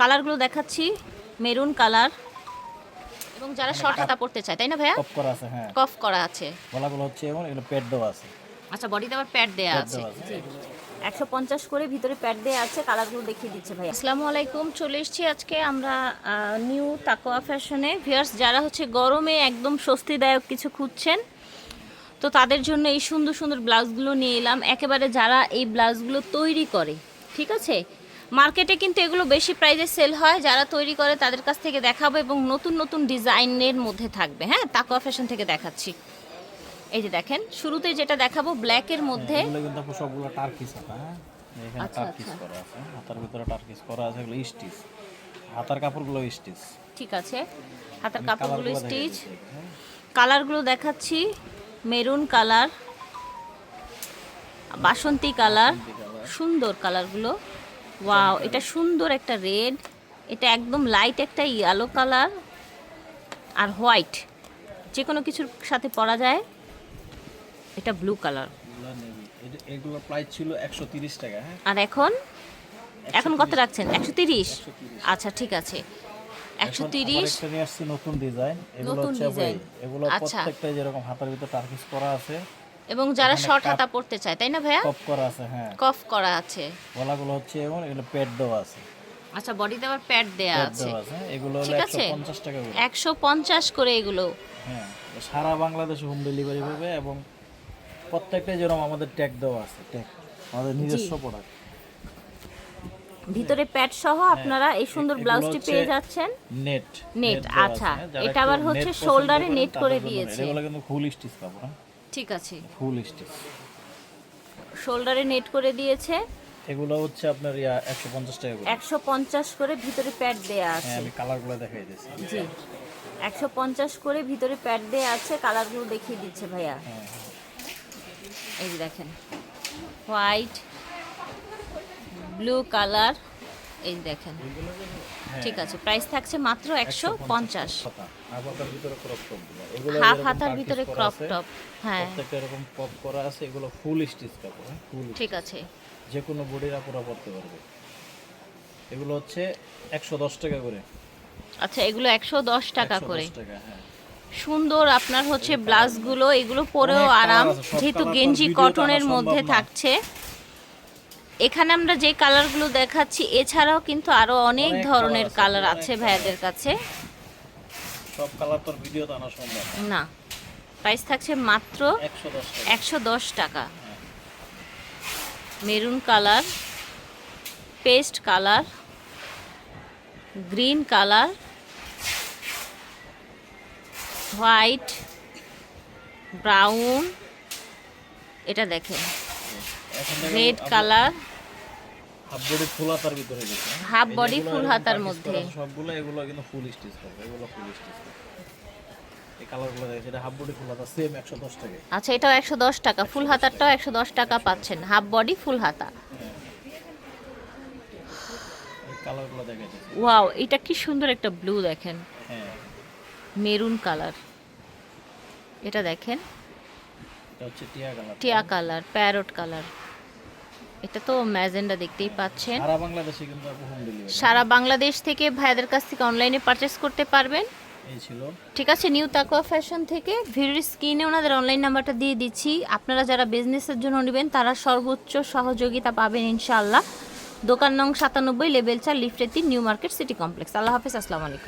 কালারগুলো দেখাচ্ছি। Maroon colour. এবং যারা শর্ট হাতা পড়তে চায় তাই না ভাইয়া? কপ করা আছে হ্যাঁ। কফ করা আছে। গলাগুলো হচ্ছে এমন এগুলো পেট দেওয়া আছে। আচ্ছা বডিতে আবার প্যাড দেয়া আছে। দেওয়া আছে। একশো পঞ্চাশ করে ভিতরে প্যাড দেয়া আছে কালারগুলো দেখিয়ে দিচ্ছে ভাই আসসালামু আলাইকুম চলে এসেছি আজকে আমরা নিউ তাকোয়া ফ্যাশনে। ভিয়ার্স যারা হচ্ছে গরমে একদম স্বস্তিদায়ক কিছু খুঁজছেন তো তাদের জন্য এই সুন্দর সুন্দর ব্লাউজগুলো নিয়ে এলাম। একেবারে যারা এই ব্লাউজগুলো তৈরি করে ঠিক আছে? মার্কেটে কিন্তু এগুলো বেশি প্রাইজে সেল হয়। যারা তৈরি করে তাদের কাছ থেকে দেখাবো এবং নতুন নতুন ডিজাইনের মধ্যে থাকবে। হ্যাঁ তাকোয়া ফ্যাশন থেকে দেখাচ্ছি। এই যে দেখেন শুরুতে যেটা দেখাবো ব্ল্যাকের মধ্যে। সবগুলো হ্যাঁ? এখানে আচ্ছা, টার্কিস আচ্ছা। করা আছে হাতার ভিতরে টার্কিস করা আছে এগুলো স্টিচ হাতার কাপড়গুলো স্টিচ ঠিক আছে। হাতের কাপড়গুলো স্টিচ হ্যাঁ। কালারগুলো দেখাচ্ছি। মেরুন কালার বাসন্তী কালার সুন্দর কালারগুলো ওয়াও এটা সুন্দর একটা রেড এটা একদম লাইট একটা ইয়েলো কালার আর হোয়াইট যে কোনো কিছুর সাথে পরা যায় এটা ব্লু কালার এগুলো প্রাইস ছিল একশো তিরিশ টাকা হ্যাঁ? আর এখন? এখন কত রাখছেন? একশো তিরিশ? 130 আচ্ছা ঠিক আছে। একশো এখন তিরিশ? আবার একটা নিয়ে আসছি নতুন ডিজাইন এগুলো হচ্ছে এগুলো আচ্ছা। প্রত্যেকটা যেরকম হাতার ভিতরে টার্কিস করা আছে এবং যারা শর্ট হাতা পড়তে চায় তাই না ভাইয়া? কপ করা আছে হ্যাঁ। কফ করা আছে। গলাগুলো হচ্ছে এমন এগুলো পেট দেওয়া আছে। আচ্ছা বডিতে আবার প্যাড দেয়া আছে। দেওয়া আছে এগুলো হলো ঠিক একশো আছে পঞ্চাশ টাকা করে। একশো পঞ্চাশ করে এগুলো। হ্যাঁ সারা বাংলাদেশে হোম ডেলিভারি পাবে এবং প্রত্যেকটা যেরকম আমাদের ট্যাগ দেওয়া আছে ট্যাগ আমাদের নিজস্ব প্রোডাক্ট ভিতরে প্যাড সহ আপনারা এই সুন্দর ব্লাউজটি পেয়ে যাচ্ছেন। নেট নেট, আচ্ছা। এটা আবার হচ্ছে shoulder নেট করে দিয়েছে। এগুলো কিন্তু ফুল স্টিচ কাপড় ঠিক আছে। ফুল স্টিচ শোল্ডারে নেট করে দিয়েছে। এগুলো হচ্ছে আপনার ইয়া একশো পঞ্চাশ টাকা করে। একশো পঞ্চাশ করে ভিতরে প্যাড দেয়া হ্যাঁ আছে। আমি কালারগুলো দেখাই দিচ্ছি জি। একশো পঞ্চাশ করে ভিতরে প্যাড দেয়া আছে কালারগুলো দেখিয়ে দিচ্ছে ভাইয়া। হ্যাঁ হ্যাঁ। এই দেখেন। হোয়াইট ব্লু কালার এই দেখেন। ঠিক আছে প্রাইস থাকছে মাত্র একশো পঞ্চাশ হাফ হাতার ভিতরে ক্রপ টপ হ্যাঁ। এরকম পপ করা আছে এগুলো ফুল স্টিচ কাপড় হ্যাঁ ঠিক আছে। যে কোনো বডির আপুরা পরতে পারবে। এগুলো হচ্ছে একশো দশ টাকা করে। আচ্ছা এগুলো একশো দশ টাকা করে। হ্যাঁ। সুন্দর আপনার হচ্ছে ব্লাউজগুলো এগুলো পরেও আরাম। যেহেতু গেঞ্জি কটনের মধ্যে থাকছে। এখানে আমরা যে কালারগুলো দেখাচ্ছি এছাড়াও কিন্তু আরও অনেক ধরনের কালার আছে ভাইয়াদের কাছে। সব কালার তোর ভিডিওতে আনা সম্ভব। না প্রাইস থাকছে মাত্র একশো দশ টাকা। Maroon colour paste colour green colour white brown এটা দেখেন। Red colour half body full হাতার ভিতরে গেছে। যেগুলো full এরকম হাতার মধ্যে। সবগুলো এগুলো কিন্তু ফুল স্টিচ হবে এগুলো ফুল স্টিচ এই কালারগুলো দেখেছে এটা হাফ বডি ফুল হাতা সেম একশো দশ টাকা। আচ্ছা এটাও একশো দশ টাকা। ফুল হাতারটাও একশো দশ টাকা পাচ্ছেন। হাফ বডি ফুল হাতা। এই কালারগুলো দেখাচ্ছে ওয়াও এটা কি সুন্দর একটা ব্লু দেখেন। হ্যাঁ। মেরুন কালার এটা দেখেন। টিয়া কালার প্যারট কালার। এটা তো ম্যাজেন্ডা দেখতেই পাচ্ছেন। সারা বাংলাদেশে কিন্তু হোম ডেলিভারি সারা বাংলাদেশ থেকে ভাইদের কাছ থেকে অনলাইনে পারচেস করতে পারবেন। এই ছিল। ঠিক আছে নিউ তাকুয়া ফ্যাশন থেকে ভিডিওর স্ক্রিনে ওনাদের অনলাইন নাম্বারটা দিয়ে দিচ্ছি। আপনারা যারা বিজনেসের জন্য নেবেন তারা সর্বোচ্চ সহযোগিতা পাবেন ইনশাআল্লাহ। দোকান নং সাতানব্বই লেভেল চার লিফটের তিন নিউ মার্কেট সিটি কমপ্লেক্স আল্লাহ হাফিজ আসসালামু আলাইকুম।